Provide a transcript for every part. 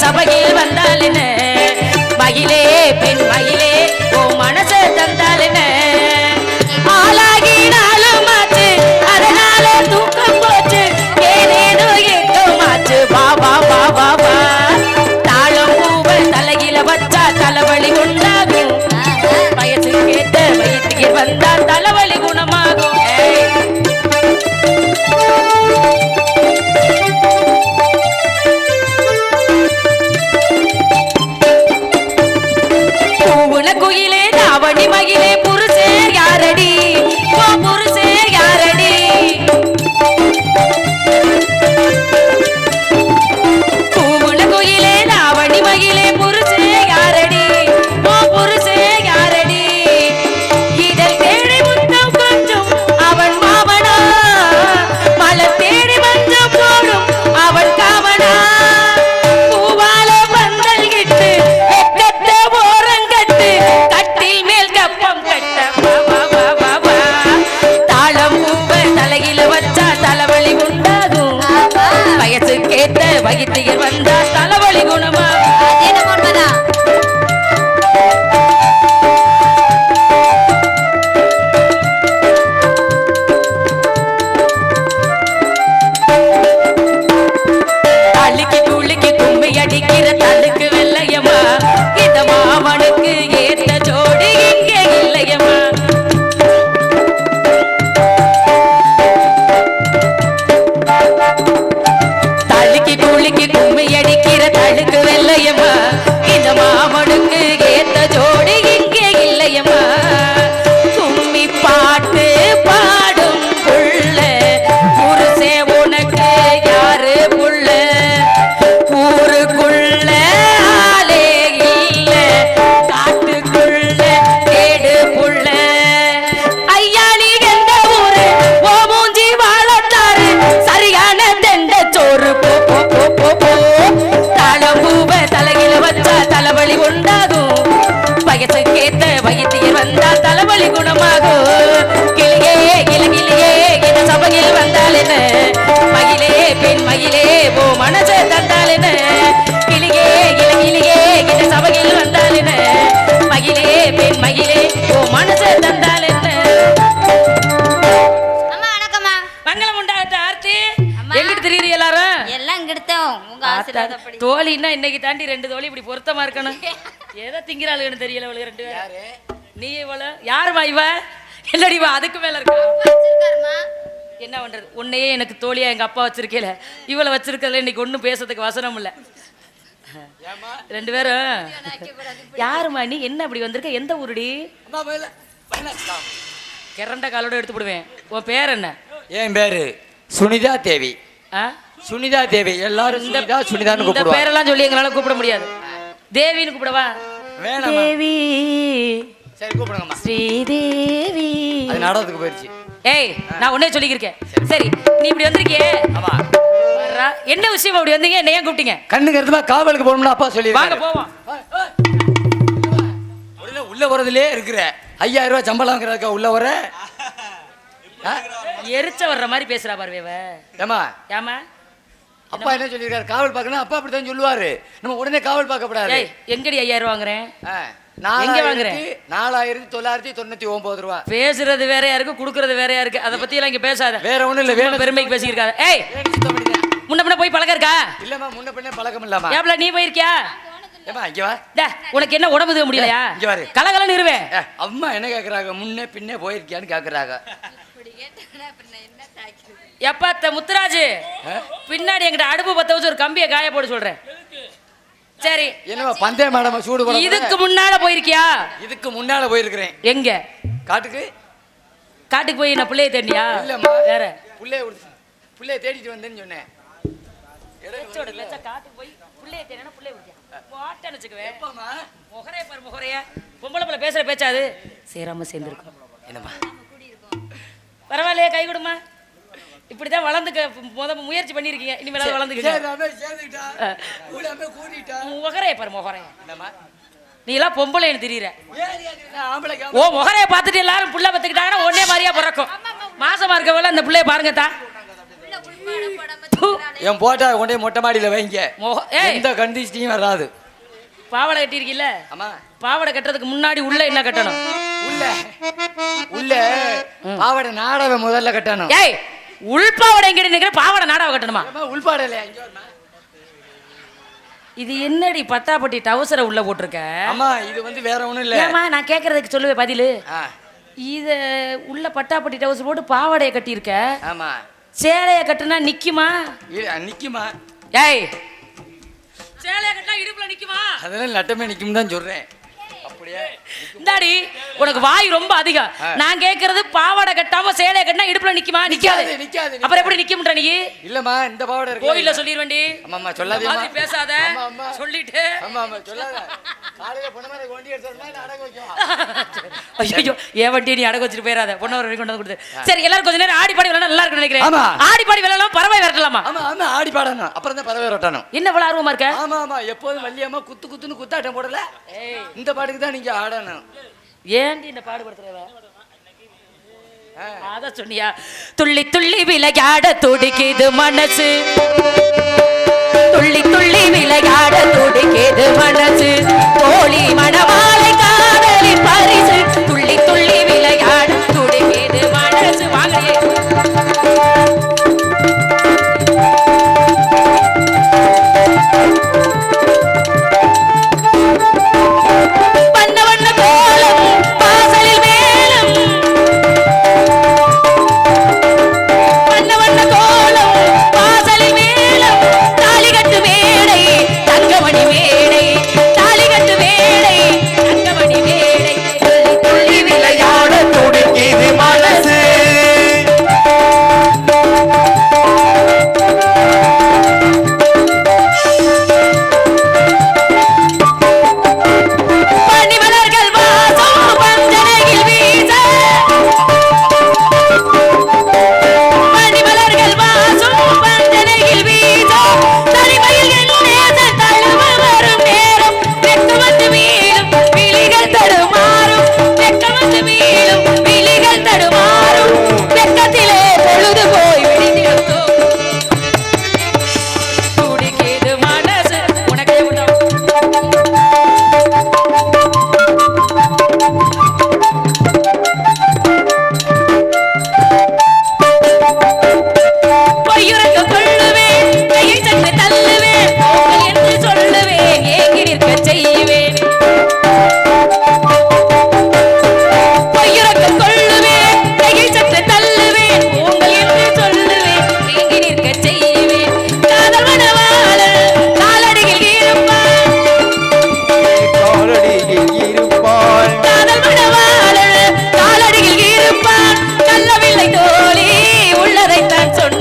சபையில் வந்தால் என்ன? மகிழே பெண் மகிழே ஓ மனசு தந்தால் ஆசீர்வாதப்படி தோழின்னா இன்னைக்கு தாண்டி ரெண்டு தோழி இப்படி பொருத்தமா இருக்கணும். ஏதோ திங்கிறாளுன்னு தெரியல இவளுக்கு ரெண்டு பேரும். நீ இவள? யாருமா இவ? இல்லடி இவ அதுக்கு மேல இருக்கா? என்ன பண்றது? உன்னையே எனக்கு தோழியா எங்க அப்பா வச்சிருக்கேல. இவளை வச்சிருக்கல இன்னைக்கு ஒண்ணும் பேசுறதுக்கு வசனம் இல்ல. ரெண்டு பேரும். யாருமா நீ? என்ன அப்படி வந்திருக்க? எந்த ஊருடி. கிறண்ட காலோட எடுத்து போடுவேன். உன் பேர் என்ன? என் பேரு சுனிதா தேவி. ஆ? சுனிதா தேவி எல்லாரும் சுனிதா சுனிதான்னு இந்த கூப்பிடுவாங்க பேரெல்லாம் சொல்லி எங்களால கூப்பிட முடியாது. தேவின்னு கூப்பிடவா? வேணாம் தேவி. சரி கூப்பிடுங்கம்மா. ஸ்ரீதேவி. அது நாடகத்துக்கு போயிடுச்சு ஏய் நான் உன்னே சொல்லிக்கிருக்கேன். சரி. நீ இப்படி வந்திருக்கியே? ஆமா. வர்றா. என்ன விஷயம் அப்படி வந்தீங்க? என்ன ஏன் கூப்பிட்டீங்க? கண்ணுக்கு எடுத்துமா காவலுக்கு போகணும்னு அப்பா சொல்லி வாங்க போவோம். உள்ள உள்ள வரதுலயே இருக்கிற ஐயாயிரம் ரூபாய் சம்பளம் வாங்குறதுக்கா உள்ள வர? ஆ? எரிச்ச வர்ற மாதிரி பேசுறா பாரு இவ. ஏம்மா? ஏமா அப்பா என்ன சொல்லியிருக்காரு காவல் பார்க்கணும் அப்பா அப்படித்தான் சொல்லுவாரு. நம்ம உடனே காவல் பார்க்கப்படாது. ஏய் எங்கடி ஐயாயிரம் வாங்குறேன் ஆ, எங்க வாங்குற? நாலாயிரத்தி தொள்ளாயிரத்தி தொண்ணூத்தி ஒன்பது ரூபா. பேசுறது வேறையா இருக்கு குடுக்கறது வேறையா இருக்கு. அதை பத்தி எல்லாம் இங்க பேசாத. வேற ஒண்ணும் இல்ல வேணும் பெருமைக்கு பேசியிருக்காத. ஏய். முன்ன பின்ன போய் பழக்கம் இருக்கா? இல்லம்மா முன்ன பின்ன பழக்கம் இல்லாமா ஏப்ல நீ போயிருக்கியா? ஏமா இங்க வா. டே, உனக்கு என்ன உடம்பு இது முடியலையா? இங்க. கலகலன்னு இருவேன் அம்மா என்ன கேக்குறாங்க? முன்னே பின்னே போயிருக்கியான்னு கேக்குறாங்க. எப்பா முத்துராஜு? பின்னாடி எங்கிட்ட அடுப்பு பத்த வச்சு ஒரு கம்பியை காய போட சொல்றேன். சரி. என்னமா பந்தய மேடம் சூடு போட இதுக்கு முன்னால போயிருக்கியா? இதுக்கு முன்னால போயிருக்கிறேன். எங்க? காட்டுக்கு? காட்டுக்கு போய் நான் பிள்ளைய தேடியா? இல்லம்மா. வேற. புள்ளைய புள்ளைய தேடிட்டு வந்தேன்னு சொன்னேன். காட்டுக்கு போய் பிள்ளைய தேடினா பிள்ளைய போட்டேன்னு வச்சுக்குவேன் எப்பம்மா? முகரே பாரு முகரைய பொம்பளை பிள்ளை பேசுற பேச்சாது. சேராம சேர்ந்துருக்கும். என்னம்மா? பரவாயில்லையே கை கொடுமா இப்படிதான் வளர்ந்துக்க முத முயற்சி பண்ணிருக்கீங்க இனிமேலாவது வளர்ந்துக்க சேராம சேர்ந்துக்கிட்டா? கூடாம கூட்டிட்டா? முகரைய பாரு முகரைய. நீ எல்லாம் பொம்பளைன்னு தெரியுற. ஓ முகரைய பார்த்துட்டு எல்லாரும் புள்ள பத்துக்கிட்டாங்கன்னா ஒன்னே மாதிரியா பிறக்கும். மாசமா இருக்கவள அந்த பிள்ளைய பாருங்க தா. என் போட்டா கொண்டே மொட்டை மாடியில வைங்க. எந்த கண்டிஷனையும் வராது. பாவாடை கட்டியிருக்கீல்ல? ஆமா. பாவாடை கட்டுறதுக்கு முன்னாடி உள்ள என்ன கட்டணும்? உள்ள. உள்ள பாவாடை நாடக முதல்ல கட்டணும். ஏய் உள் பாவாடை எங்க நிக்கிற பாவாடை நாடாவை கட்டணுமா உள்பாடை இல்லையா இது என்னடி பட்டாப்பட்டி டவுசரை உள்ள போட்டிருக்க? அம்மா இது வந்து வேற ஒண்ணும் இல்ல. ஏமா நான் கேட்கறதுக்கு சொல்லுவேன் பதிலு. இத உள்ள பட்டாப்பட்டி டவுசர் போட்டு பாவாடையை கட்டியிருக்க? ஆமா. சேலையை கட்டுனா நிக்குமா? நிக்குமா? ஏய் சேலையை கட்டினா இடுப்புல நிக்குமா? அதெல்லாம் நட்டமே நிக்கும் தான் சொல்றேன். இந்தாடி உனக்கு வாய் ரொம்ப அதிகம். நான் கேக்குறது பாவாடை கட்டாம சேலையை கட்டினா இடுப்புல நிக்குமா? நிக்காது. நிக்காது, அப்புறம் எப்படி நிக்கும்ன்ற நீ? இல்லம்மா இந்த பாவாடை இருக்கு. கோயில்ல சொல்லிடுவேண்டி ஆமா ஆமா இந்த சொல்லாதீங்கம்மா மாதிரி பேசாத. சொல்லிட்டு. ஆமா ஆமா சொல்லாத. காலையில பொண்ணு மாதிரி வண்டி எடுத்தா அடங்க வைக்கும் ஐயோ ஏன் வண்டி நீ அடகு வச்சுட்டு போயிடாத. பொண்ணு ஒரு கொண்டு வந்து கொடுத்து. சரி எல்லாரும் கொஞ்ச நேரம் ஆடி பாடி விளையாட நல்லா இருக்கும்னு நினைக்கிறேன். ஆமா. ஆடி பாடி விளையாடலாம் பறவை விரட்டலாமா? ஆமா ஆமா ஆடி பாடணும். அப்புறம் தான் பறவை ரொட்டணும் என்ன இவ்வளவு ஆர்வமா இருக்க? ஆமா ஆமா எப்போதும் வள்ளியம்மா குத்து குத்துன்னு குத்தாட்டம் போடல. இந்த பாட்டுக்கு தான் நீங்க ஆடணும். ஏன்டி இந்த பாடுபடுத்துறவ அத சொன்னியா? துள்ளி துள்ளி விளையாட துடிக்குது மனசு. துள்ளி துள்ளி விளையாட துடிக்குது மனசு. கோழி மணமாலை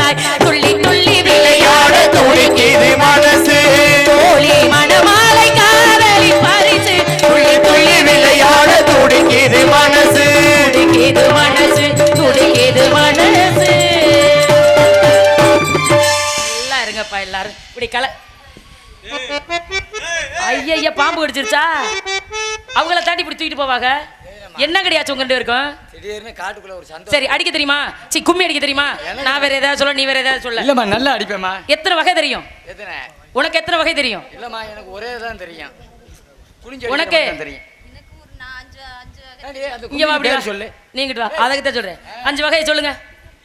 உள்ளதைத்தான் துள்ளி துள்ளி விளையாட துடிக்கிது மனசு. தோழி மணமாலை காதலி பரிசு துள்ளி துள்ளி விளையாட துடிக்கிது மனசு. துடிக்கிது மனசு துடிக்கிது மனசு. எல்லாம் இருங்கப்பா எல்லாரும். இப்படி கல ஐயா பாம்பு கடிச்சிருச்சா அவங்கள தாண்டி இப்படி தூக்கிட்டு போவாங்க? என்ன கிடையாச்சு உங்க ரெண்டு பேருக்கும்? திடீர்னு காட்டுக்குள்ள ஒரு சந்தோஷம். சரி அடிக்க தெரியுமா? சி கும்மி அடிக்க தெரியுமா? நான் வேற ஏதாவது சொல்ல நீ வேற ஏதாவது சொல்ல. இல்லம்மா நல்லா அடிப்பேம்மா. எத்தனை வகை தெரியும்? எத்தனை? உனக்கு எத்தனை வகை தெரியும்? இல்லம்மா எனக்கு ஒரே தான் தெரியும். குனிஞ்சு உனக்கு? தெரியும். அஞ்சு கும்மி சொல்லு. தான் வகையை சொல்லுங்க.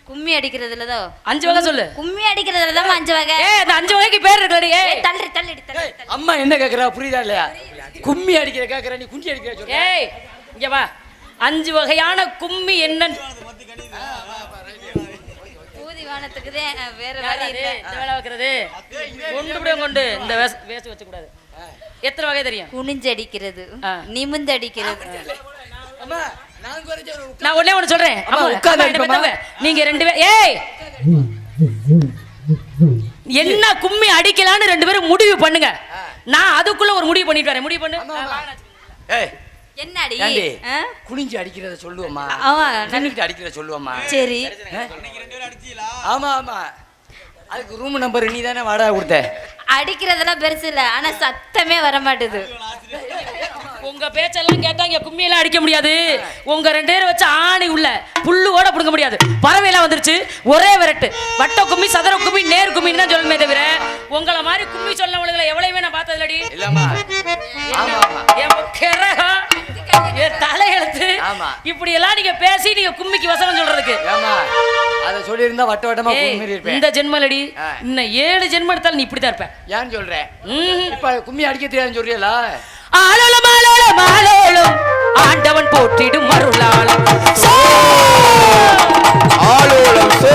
கும்மி அடிக்கிறதுலதோ அஞ்சு வகை சொல்லு. கும்மி அடிக்கிறதுல தான் அஞ்சு வகை. ஏ அந்த அஞ்சு வகைக்கு பேர் இருக்குடி ஏ ஏய், தள்ளி தள்ளிடு தள்ளி அம்மா என்ன கேக்குறா? புரியுதா இல்லையா? கும்மி அடிக்கிற கேக்குற நீ குண்டி அடிக்கிற சொல்ற. ஏய் இங்க வா. அஞ்சு வகையான கும்மி வைக்கிறது கொண்டு இந்த வேஸ் வேஸ்ட் வச்சு கூடாது எத்தனை வகை தெரியும்? குனிஞ்சு அடிக்கிறது ஆ. நிமிந்து அடிக்கிறது அம்மா நான் ஒண்ணே ஒண்ணு சொல்றேன். என்ன நீங்க ரெண்டு பேர் ஏய்! என்ன கும்மி அடிக்கலான்னு ரெண்டு பேரும் முடிவு பண்ணுங்க. நான் அதுக்குள்ள ஒரு முடிவு பண்ணிட்டு வரேன். முடிவு பண்ணு. ஏய் என்னடி? குனிஞ்சு அடிக்கிறத சொல்லுவோம்மா ஆமா. நின்னுக்கிட்டு அடிக்கிறத சொல்லுவோம்மா சரி. ஆமா ஆமா. அதுக்கு ரூம் நம்பர் நீ தானே வாடகை கொடுத்த? அடிக்கிறதெல்லாம் பெருசு இல்ல. ஆனா சத்தமே வர மாட்டுது உங்க பேச்செல்லாம் கேட்டா இங்க கும்மி எல்லாம் அடிக்க முடியாது. உங்க ரெண்டு பேரும் வச்சு ஆணி உள்ள புல்லு ஓட பிடுங்க முடியாது. பறவை எல்லாம் வந்துருச்சு. ஒரே விரட்டு. வட்ட கும்மி சதுர கும்மி நேர் கும்மின்னு தான் சொல்லணுமே தவிர உங்களை மாதிரி கும்மி சொல்லவளுகளை எவ்வளவுமே நான் பார்த்ததில்லடி. இல்லம்மா. ஆமா. இப்படி எல்லாம் நீங்க பேசி நீங்க கும்மிக்கு வசனம் சொல்றதுக்கு ஏமா அதை சொல்லியிருந்தா வட்ட வட்டமா கும்மி இருப்பேன் இந்த ஜென்மலடி ஆ. இன்னும் ஏழு ஜென்மம் எடுத்தாலும் நீ இப்படிதான் இருப்ப ஏன்னு சொல்றேன் ம்ஹும். இப்ப கும்மி அடிக்க தெரியாதுன்னு சொல்றியலா ஆளோலம் ஆளோலம் ஆளோலம் ஆண்டவன் போற்றிடும் அருளாளம் சோ! ஆலோலம் சோ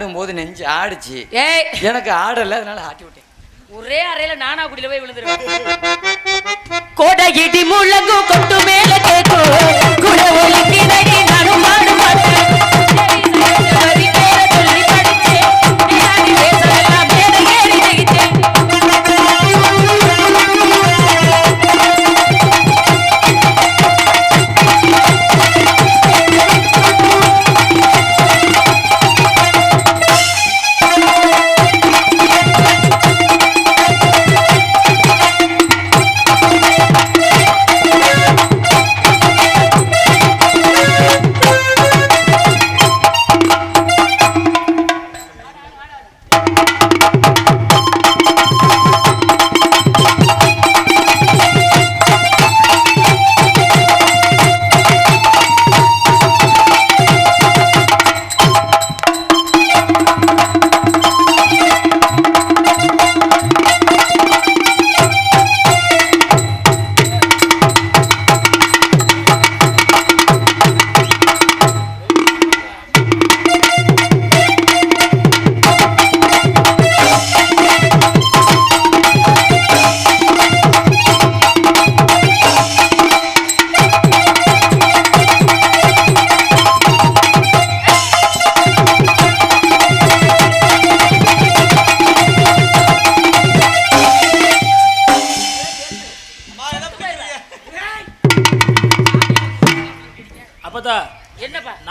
ஆடும்போது நெஞ்சு ஆடுச்சு. ஏய். எனக்கு ஆடல அதனால ஆட்டி விட்டேன். ஒரே அறையில நானா குடியில போய் விழுந்துருவேன். கோடை இடி முழங்கு கொட்டு மேல கேக்கும்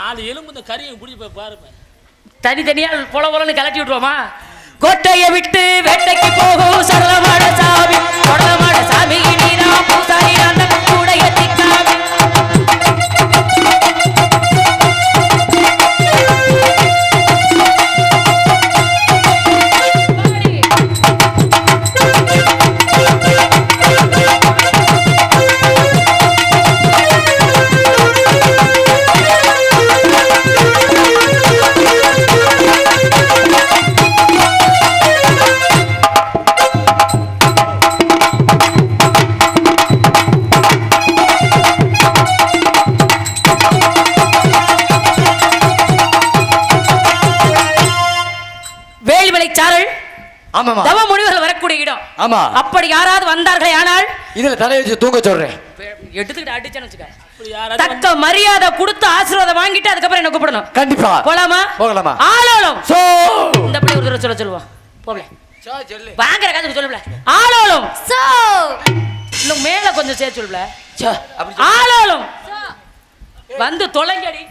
நாலு எலும்பு இந்த கறியை குடி போய் பாருப்பேன் தனித்தனியா பொல பொலன்னு கலட்டி விட்டுருவோமா? கோட்டையை விட்டு வேட்டைக்கு போகும் சரளமான சாமி சரளமான சாமி சாரல் ஆமாமா தவ முனிவர்கள் வரக்கூடிய இடம். ஆமா. அப்படி யாராவது வந்தார்களே ஆனால் இதுல தலையை வச்சு தூங்க சொல்றேன். எடுத்துக்கிட்டு அடிச்சேன்னு வச்சுக்க இப்படி யாராவது தக்க மரியாதை கொடுத்து ஆசீர்வாதம் வாங்கிட்டு அதுக்கப்புறம் என்ன கூப்பிடணும். கண்டிப்பா. போலாமா? போகலாமா? சோ. இந்த பிள்ளை ஒரு தடவை சொல்ல சொல்லுவோம் போகல. சோ, சொல்லு. வாங்குற காசுக்கு சொல்லல ஆளோலம் சோ. இன்னும் மேல கொஞ்சம் சேர்த்து சொல்லல சோ, அப்படி சொல்லு. ஆளோலம் வந்து தொலைங்கடி.